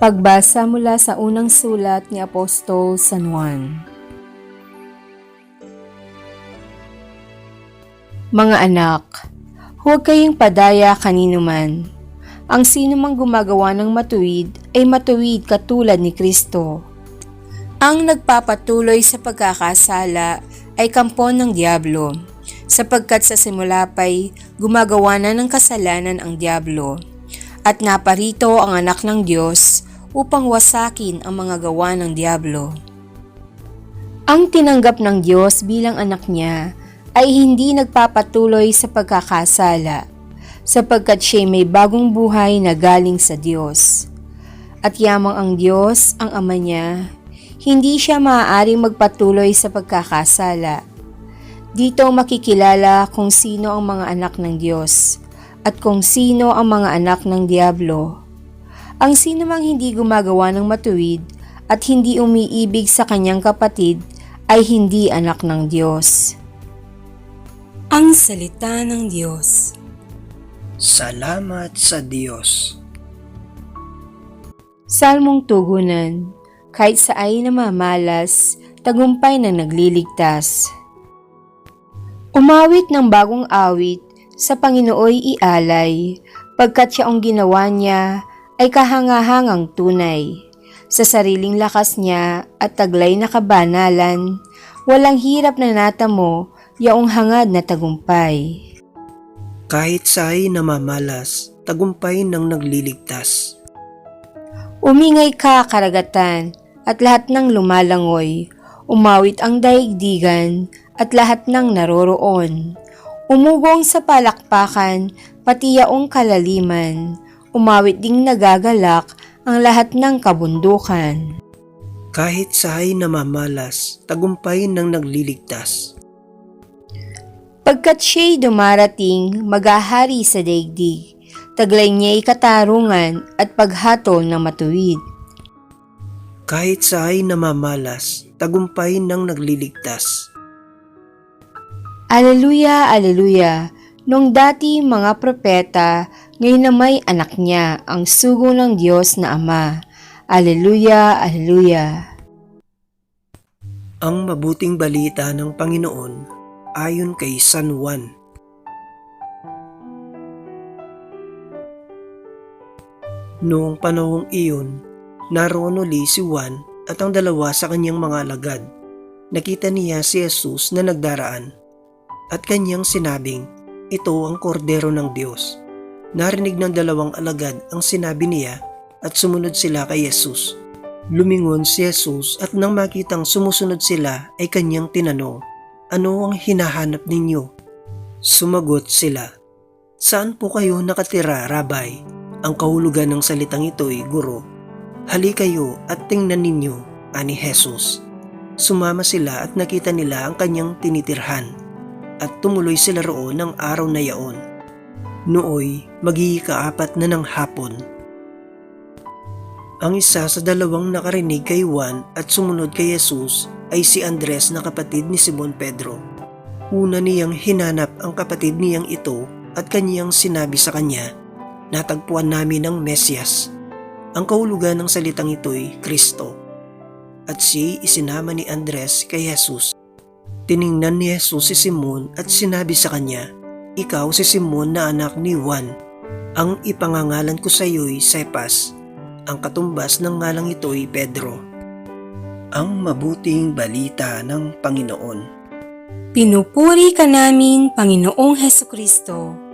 Pagbasa mula sa unang sulat ni Apostol San Juan. Mga anak, huwag kayong padaya kanino man. Ang sino mang gumagawa ng matuwid ay matuwid katulad ni Kristo. Ang nagpapatuloy sa pagkakasala ay kampon ng Diablo, sapagkat sa simula pa'y gumagawa na ng kasalanan ang Diablo. At naparito ang anak ng Diyos upang wasakin ang mga gawa ng Diablo. Ang tinanggap ng Diyos bilang anak niya ay hindi nagpapatuloy sa pagkakasala, sapagkat siya may bagong buhay na galing sa Diyos. At yamang ang Diyos, ang Ama niya, hindi siya maaaring magpatuloy sa pagkakasala. Dito makikilala kung sino ang mga anak ng Diyos at kung sino ang mga anak ng Diablo. Ang sino mang hindi gumagawa ng matuwid at hindi umiibig sa kanyang kapatid ay hindi anak ng Diyos. Ang Salita ng Diyos Salamat sa Diyos. Salmong Tugunan Kahit sa ay namamalas, tagumpay na nagliligtas. Umawit ng bagong awit, sa Panginooy ialay, pagkat siya ang ginawa niya ay kahangahangang tunay. Sa sariling lakas niya at taglay na kabanalan, walang hirap na natamo yaong hangad na tagumpay. Kahit sa'y namamalas, tagumpay ng nagliligtas. Umingay ka karagatan at lahat ng lumalangoy, umawit ang daigdigan at lahat ng naroroon. Umugong sa palakpakan, pati yaong kalaliman, umawit ding nagagalak ang lahat ng kabundukan. Kahit sa'y namamalas, tagumpay ng nagliligtas. Pagkat siya'y dumarating, maghahari sa daigdig, taglay niya'y katarungan at paghatol na matuwid. Kahit sa'y namamalas, tagumpay ng nagliligtas. Aleluya, aleluya. Nung dati mga propeta, ngayon na may anak niya, ang sugo ng Diyos na Ama. Aleluya, aleluya. Ang mabuting balita ng Panginoon ayon kay San Juan. Noong panahong iyon, naroon uli si Juan at ang dalawa sa kanyang mga alagad. Nakita niya si Jesus na nagdaraan at kanyang sinabing, ito ang kordero ng Diyos. Narinig ng dalawang alagad ang sinabi niya at sumunod sila kay Jesus. Lumingon si Jesus at nang makitang sumusunod sila ay kanyang tinanong, Ano ang hinahanap ninyo? Sumagot sila, Saan po kayo nakatira, Rabay? Ang kahulugan ng salitang ito ay guro. Hali kayo at tingnan ninyo, ani Jesus. Sumama sila at nakita nila ang kanyang tinitirhan at tumuloy sila roon ng araw na yaon. Nooy, magigikaapat na ng hapon. Ang isa sa dalawang nakarinig kay Juan at sumunod kay Jesus ay si Andres na kapatid ni Simon Pedro. Una niyang hinanap ang kapatid niyang ito at kaniyang sinabi sa kanya, Natagpuan namin ang Mesyas. Ang kahulugan ng salitang ito'y Kristo. At siya'y isinama ni Andres kay Jesus. Tiningnan ni Jesus si Simon at sinabi sa kanya, Ikaw si Simon na anak ni Juan. Ang ipangangalan ko sa iyo'y Cepas. Ang katumbas ng ngalang ito'y Pedro. Ang mabuting balita ng Panginoon. Pinupuri ka namin, Panginoong Heso Kristo.